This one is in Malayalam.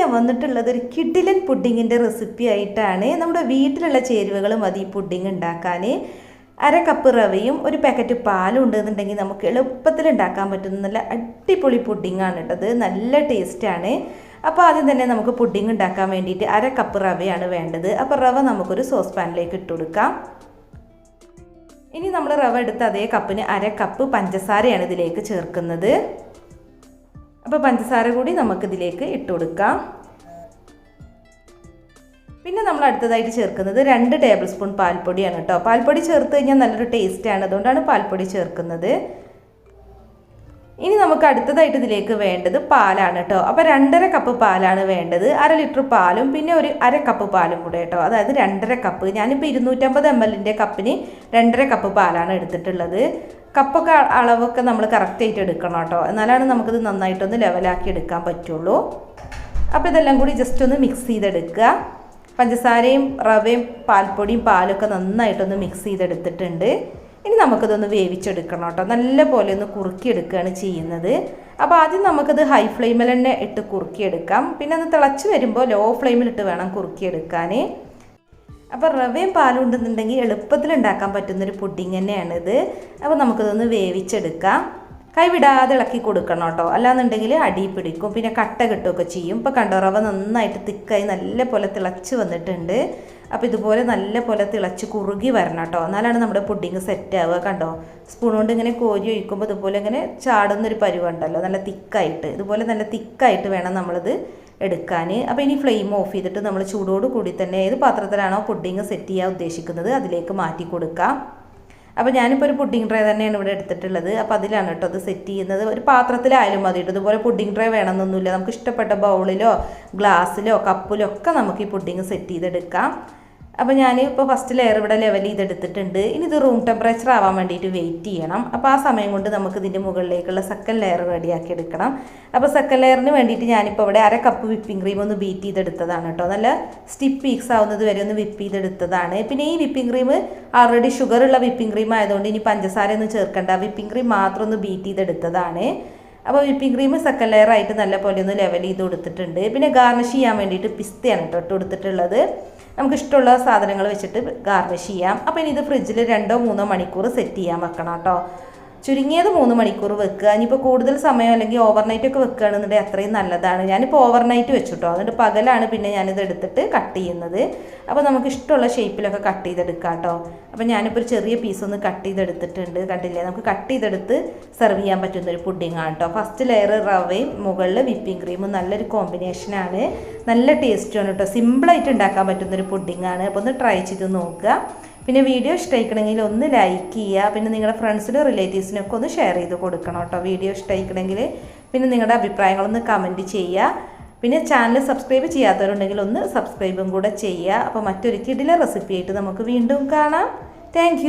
ഞാൻ വന്നിട്ടുള്ളത് ഒരു കിഡിലൻ പുഡിങ്ങിന്റെ റെസിപ്പി ആയിട്ടാണ്. നമ്മുടെ വീട്ടിലുള്ള ചേരുവകൾ മതി പുഡിങ് ഉണ്ടാക്കാൻ. അര കപ്പ് റവയും ഒരു പാക്കറ്റ് പാലും ഉണ്ടെന്നുണ്ടെങ്കിൽ നമുക്ക് എളുപ്പത്തിൽ ഉണ്ടാക്കാൻ പറ്റുന്ന നല്ല അടിപൊളി പുഡിങ്ങാണ് ഉള്ളത് നല്ല ടേസ്റ്റാണ് അപ്പോൾ ആദ്യം തന്നെ നമുക്ക് പുഡിങ് ഉണ്ടാക്കാൻ വേണ്ടിയിട്ട് അര കപ്പ് റവയാണ് വേണ്ടത്. അപ്പോൾ റവ നമുക്കൊരു സോസ് പാനിലേക്ക് ഇട്ട് കൊടുക്കാം. ഇനി നമ്മൾ റവ എടുത്ത് അതേ കപ്പിന് അര കപ്പ് പഞ്ചസാരയാണ് ഇതിലേക്ക് ചേർക്കുന്നത്. അപ്പോൾ പഞ്ചസാര കൂടി നമുക്കിതിലേക്ക് ഇട്ട് കൊടുക്കാം. പിന്നെ നമ്മൾ അടുത്തതായിട്ട് ചേർക്കുന്നത് രണ്ട് ടേബിൾ സ്പൂൺ പാൽപ്പൊടിയാണ് കേട്ടോ. പാൽപ്പൊടി ചേർത്ത് കഴിഞ്ഞാൽ നല്ലൊരു ടേസ്റ്റാണ് അതുകൊണ്ടാണ് പാൽപ്പൊടി ചേർക്കുന്നത്. ഇനി നമുക്ക് അടുത്തതായിട്ട് ഇതിലേക്ക് വേണ്ടത് പാലാണ് കേട്ടോ. അപ്പോൾ രണ്ടര കപ്പ് പാലാണ് വേണ്ടത്. അര ലിറ്റർ പാലും പിന്നെ ഒരു അര കപ്പ് പാലും കൂടെ കേട്ടോ. അതായത് രണ്ടര കപ്പ്. ഞാനിപ്പോൾ ഇരുന്നൂറ്റമ്പത് എം എല്ലിന്റെ കപ്പിന് രണ്ടര കപ്പ് പാലാണ് എടുത്തിട്ടുള്ളത്. കപ്പൊക്കെ അളവൊക്കെ നമ്മൾ കറക്റ്റായിട്ട് എടുക്കണം കേട്ടോ. എന്നാലാണ് നമുക്കിത് നന്നായിട്ടൊന്ന് ലെവലാക്കി എടുക്കാൻ പറ്റുള്ളൂ. അപ്പോൾ ഇതെല്ലാം കൂടി ജസ്റ്റ് ഒന്ന് മിക്സ് ചെയ്തെടുക്കുക. പഞ്ചസാരയും റവയും പാൽപ്പൊടിയും പാലൊക്കെ നന്നായിട്ടൊന്ന് മിക്സ് ചെയ്തെടുത്തിട്ടുണ്ട്. ഇനി നമുക്കിതൊന്ന് വേവിച്ചെടുക്കണം കേട്ടോ. നല്ല പോലെ ഒന്ന് കുറുക്കിയെടുക്കുകയാണ് ചെയ്യുന്നത്. അപ്പോൾ ആദ്യം നമുക്കത് ഹൈ ഫ്ലെയിമിൽ തന്നെ ഇട്ട് കുറുക്കിയെടുക്കാം. പിന്നെ അത് തിളച്ച് വരുമ്പോൾ ലോ ഫ്ലെയിമിലിട്ട് വേണം കുറുക്കിയെടുക്കാൻ. അപ്പോൾ റവയും പാലും ഉണ്ടെന്നുണ്ടെങ്കിൽ എളുപ്പത്തിൽ ഉണ്ടാക്കാൻ പറ്റുന്നൊരു പുഡിങ് തന്നെയാണിത്. അപ്പോൾ നമുക്കിതൊന്ന് വേവിച്ചെടുക്കാം. കൈവിടാതെ ഇളക്കി കൊടുക്കണം കേട്ടോ. അല്ലാന്നുണ്ടെങ്കിൽ അടി പിടിക്കും. പിന്നെ കട്ട കിട്ടുകയൊക്കെ ചെയ്യും. ഇപ്പോൾ കണ്ടോ റവ നന്നായിട്ട് തിക്കായി നല്ല പോലെ തിളച്ച് വന്നിട്ടുണ്ട്. അപ്പോൾ ഇതുപോലെ നല്ല പോലെ തിളച്ച് കുറുകി വരണം കേട്ടോ. എന്നാലാണ് നമ്മുടെ പുഡിങ് സെറ്റ് ആവുക. കണ്ടോ സ്പൂൺ കൊണ്ട് ഇങ്ങനെ കോരി ഒഴിക്കുമ്പോൾ ഇതുപോലെ ഇങ്ങനെ ചാടുന്നൊരു പരുവുണ്ടല്ലോ. നല്ല തിക്കായിട്ട്. ഇതുപോലെ നല്ല തിക്കായിട്ട് വേണം നമ്മളിത് എടുക്കാൻ അപ്പോൾ ഇനി ഫ്ലെയിം ഓഫ് ചെയ്തിട്ട് നമ്മൾ ചൂടോട് കൂടി തന്നെ ഏത് പാത്രത്തിലാണോ പുഡിങ് സെറ്റ് ചെയ്യാൻ ഉദ്ദേശിക്കുന്നത് അതിലേക്ക് മാറ്റി കൊടുക്കാം. അപ്പോൾ ഞാനിപ്പോൾ ഒരു പുഡിംഗ് ട്രേ തന്നെയാണ് ഇവിടെ എടുത്തിട്ടുള്ളത്. അപ്പോൾ അതിലാണ് കേട്ടോ അത് സെറ്റ് ചെയ്യുന്നത്. ഒരു പാത്രത്തിലായാലും മതി കേട്ടോ. ഇതുപോലെ പുഡിംഗ് ട്രേ വേണമെന്നൊന്നുമില്ല. നമുക്ക് ഇഷ്ടപ്പെട്ട ബൗളിലോ ഗ്ലാസ്സിലോ കപ്പിലോ ഒക്കെ നമുക്ക് ഈ പുഡിംഗ് സെറ്റ് ചെയ്തെടുക്കാം. അപ്പോൾ ഞാൻ ഇപ്പോൾ ഫസ്റ്റ് ലെയർ ഇവിടെ ലെവൽ ചെയ്തെടുത്തിട്ടുണ്ട്. ഇനി ഇത് റൂം ടെമ്പറേച്ചർ ആവാൻ വേണ്ടിയിട്ട് വെയിറ്റ് ചെയ്യണം. അപ്പോൾ ആ സമയം കൊണ്ട് നമുക്ക് ഇതിന്റെ മുകളിലേക്കുള്ള സെക്കൻഡ് ലെയർ റെഡിയാക്കി എടുക്കണം. അപ്പോൾ സെക്കൻഡ് ലെയറിന് വേണ്ടിയിട്ട് ഞാനിപ്പോൾ ഇവിടെ അര കപ്പ് വിപ്പിംഗ് ക്രീം ഒന്ന് ബീറ്റ് ചെയ്തെടുത്തതാണ് കേട്ടോ. നല്ല സ്റ്റിപ്പ് പീക്സ് ആവുന്നത് വരെ ഒന്ന് വിപ്പ് ചെയ്തെടുത്തതാണ്. പിന്നെ ഈ വിപ്പിംഗ് ക്രീം ആൾറെഡി ഷുഗർ ഉള്ള വിപ്പിംഗ് ക്രീം ആയതുകൊണ്ട് ഇനി പഞ്ചസാര ഒന്നും ചേർക്കണ്ട. വിപ്പിംഗ് ക്രീം മാത്രം ഒന്ന് ബീറ്റ് ചെയ്തെടുത്തതാണ്. അപ്പോൾ വിപ്പിംഗ് ക്രീം സെക്കൻഡ് ലെയർ ആയിട്ട് നല്ല പോലെ ഒന്ന് ലെവൽ ചെയ്ത് കൊടുത്തിട്ടുണ്ട്. പിന്നെ ഗാർണിഷ് ചെയ്യാൻ വേണ്ടിയിട്ട് പിസ്തയാണ് ഇട്ട് കൊടുത്തിട്ടുള്ളത്. നമുക്ക് ഇഷ്ടമുള്ള സാധനങ്ങൾ വെച്ചിട്ട് ഗാർണിഷ് ചെയ്യാം. അപ്പോൾ ഇനി ഇത് ഫ്രിഡ്ജിൽ രണ്ടോ മൂന്നോ മണിക്കൂർ സെറ്റ് ചെയ്യാൻ വെക്കണം കേട്ടോ ചുരുങ്ങിയത് മൂന്ന് മണിക്കൂർ വെക്കുക. ഇനിയിപ്പോൾ കൂടുതൽ സമയം അല്ലെങ്കിൽ ഓവർനൈറ്റ് ഒക്കെ വെക്കുകയാണെന്നുണ്ടെങ്കിൽ അത്രയും നല്ലതാണ്. ഞാനിപ്പോൾ ഓവർനൈറ്റ് വെച്ചിട്ടോ എന്നിട്ട് പകലാണ് പിന്നെ ഞാനിത് എടുത്തിട്ട് കട്ട് ചെയ്യുന്നത്. അപ്പോൾ നമുക്ക് ഇഷ്ടമുള്ള ഷേപ്പിലൊക്കെ കട്ട് ചെയ്തെടുക്കാം കേട്ടോ അപ്പോൾ ഞാനിപ്പോൾ ഒരു ചെറിയ പീസ് ഒന്ന് കട്ട് ചെയ്തെടുത്തിട്ടുണ്ട്. കണ്ടില്ലേ? നമുക്ക് കട്ട് ചെയ്തെടുത്ത് സെർവ് ചെയ്യാൻ പറ്റുന്ന ഒരു പുഡിങ്ങാണ് കേട്ടോ ഫസ്റ്റ് ലെയർ റവയും മുകളിൽ വിപ്പിംഗ് ക്രീമും നല്ലൊരു കോമ്പിനേഷനാണ് നല്ല ടേസ്റ്റുമാണ് കേട്ടോ സിമ്പിളായിട്ട് ഉണ്ടാക്കാൻ പറ്റുന്നൊരു പുഡിങ്ങാണ് അപ്പോൾ ഒന്ന് ട്രൈ ചെയ്ത് നോക്കുക. പിന്നെ വീഡിയോ ഇഷ്ടമായിക്കണമെങ്കിൽ ഒന്ന് ലൈക്ക് ചെയ്യുക. പിന്നെ നിങ്ങളുടെ ഫ്രണ്ട്സിനും റിലേറ്റീവ്സിനും ഒക്കെ ഒന്ന് ഷെയർ ചെയ്ത് കൊടുക്കണം കേട്ടോ. വീഡിയോ ഇഷ്ടമായിക്കണമെങ്കിൽ പിന്നെ നിങ്ങളുടെ അഭിപ്രായങ്ങളൊന്ന് കമന്റ് ചെയ്യുക. പിന്നെ ചാനൽ സബ്സ്ക്രൈബ് ചെയ്യാത്തവരുണ്ടെങ്കിൽ ഒന്ന് സബ്സ്ക്രൈബും കൂടെ ചെയ്യുക. അപ്പോൾ മറ്റൊരു കിടില റെസിപ്പി ആയിട്ട് നമുക്ക് വീണ്ടും കാണാം. താങ്ക്